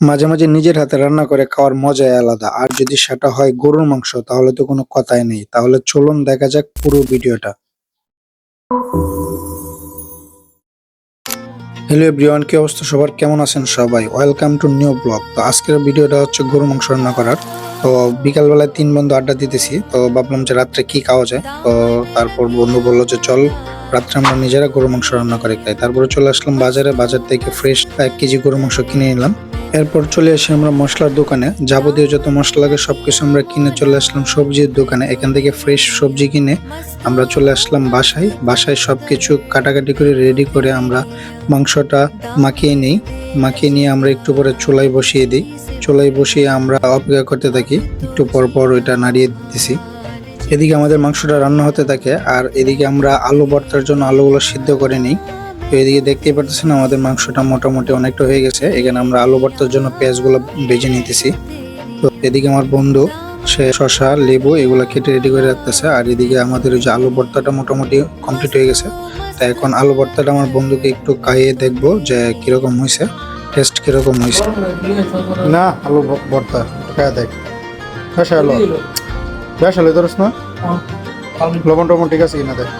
মাঝে মাঝে নিজের হাতে রান্না করে খাওয়ার মজাই আলাদা। আর যদি সেটা হয় গরুর মাংস, তাহলে তো কোনো কথাই নেই। তাহলে চলুন দেখা যাক পুরো ভিডিওটা। হ্যালো এভরিওয়ান কি অবস্থা? সবার কেমন আছেন সবাই? ওয়েলকাম টু নিউ ব্লগ তো আজকের ভিডিওটা হচ্ছে গরু মাংস রান্না করার। তো বিকালবেলায় তিন বন্ধু আড্ডা দিতেছি। তো ভাবলাম যে রাত্রে কি খাওয়া যায়? তো তারপর বন্ধু বলল যে, চল, রাত্রে আমরা নিজেরা গরু মাংস রান্না করে খাই। তারপরে চলে আসলাম বাজারে। বাজার থেকে ফ্রেশ এক কেজি গরু মাংস কিনে নিলাম। এরপর চলে আসি আমরা মশলার দোকানে। যাবতীয় যত মশলা লাগে সবকিছু আমরা কিনে চলে আসলাম সবজির দোকানে। এখান থেকে ফ্রেশ সবজি কিনে আমরা চলে আসলাম বাসায়। বাসায় সবকিছু কাটাকাটি করে রেডি করে আমরা মাংসটা মাখিয়ে নিই। মাখিয়ে নিয়ে আমরা একটু পরে চুলায় বসিয়ে দিই। চুলায় বসিয়ে আমরা অপেক্ষা করতে থাকি। একটু পর পর ওইটা নাড়িয়ে দিতেছি। এদিকে আমাদের মাংসটা রান্না হতে থাকে আর এদিকে আমরা আলু ভর্তার জন্য আলুগুলো সিদ্ধ করে নিই। তো এদিকে দেখতেই পারতেছেন আমাদের মাংসটা মোটামুটি অনেকটা হয়ে গেছে। এখানে আমরা আলু ভর্তার জন্য পেঁয়াজগুলো ভেজে নিতেছি। তো এদিকে আমার বন্ধু সে শশা লেবু এগুলো কেটে রেডি করে রাখতেছে। আর এদিকে আমাদের ওই যে আলু ভর্তাটা মোটামুটি কমপ্লিট হয়ে গেছে। তা এখন আলু ভর্তাটা আমার বন্ধুকে একটু খাইয়ে দেখব যে কীরকম হয়েছে টেস্ট কীরকম হয়েছে না আলু ভর্তা খাইয়ে দেখ। বেশ আলু বেশ আলু ধরস না? লবণ টবণ ঠিক আছে কিনা দেখ।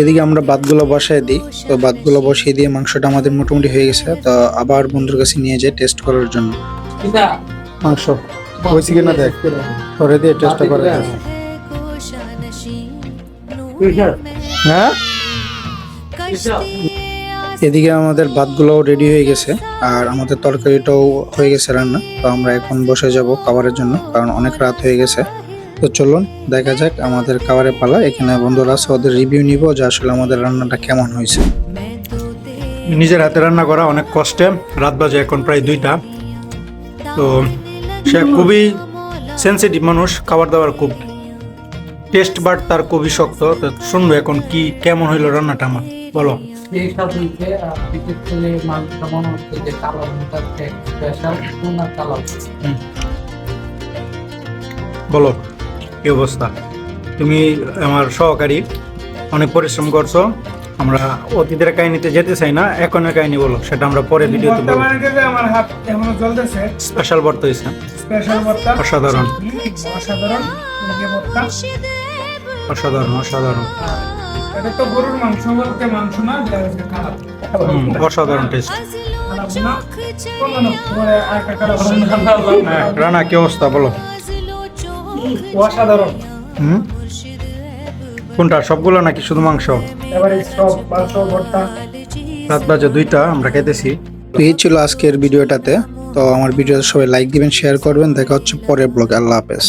এদিকে আমরা ভাতগুলো বসায় দিই। তো ভাতগুলো বসিয়ে দিয়ে মাংসটা আমাদের মোটামুটি হয়ে গেছে। তো আবার বন্ধুর কাছে নিয়ে যাই টেস্ট করার জন্য। মাংস। হয়েছে কিনা দেখ। করে দিয়ে টেস্ট করে হ্যাঁ? এদিকে আমাদের ভাতগুলোও রেডি হয়ে গেছে। আর আমাদের তরকারিটাও হয়ে গেছে রান্না। তো আমরা এখন বসে যাব খাবারের জন্য কারণ অনেক রাত হয়ে গেছে। তো চলুন দেখা যাক আমাদের খাবারের পালা। এখানে বন্ধুরা আছে ওদের রিভিউ নিব যে আসলে আমাদের রান্নাটা কেমন হয়েছে। নিজের হাতে রান্না করা অনেক কষ্টে। রাত বাজে এখন প্রায় দুইটা। তো সে খুবই সেন্সিটিভ মানুষ খাবার দাবার খুব টেস্ট বাট তার খুবই শক্ত। তো শুনব এখন কি কেমন হইল রান্নাটা আমার। বলো। বলো। কি অবস্থা। তুমি আমার সহকারী অনেক পরিশ্রম করছ। আমরা অতীতের কাহিনীতে যেতে চাই না এখনের কাহিনী বলো সেটা আমরা পরে ভিডিওতে বলব। আমার হাত এখনও জ্বলতেছে। স্পেশাল বর্ত হয়েছে স্পেশাল ভর্তা অসাধারণ। অসাধারণ। ভর্তা অসাধারণ অসাধারণ। এটা তো গরুর মাংস বলতে মাংস না অসাধারণ টেস্ট হ্যাঁ রানা কি অবস্থা বলো। অসাধারণ। হুম? কোনটা? সবগুলো নাকি শুধু মাংস? এবারে সব মাংস ভর্তা। রাত বাজে দুইটা আমরা খেতেছি তো এই ছিল আজকের ভিডিওটাতে। তো আমার ভিডিওতে সবাই লাইক দিবেন শেয়ার করবেন। দেখা হচ্ছে পরের ব্লগে আল্লাহ হাফেজ।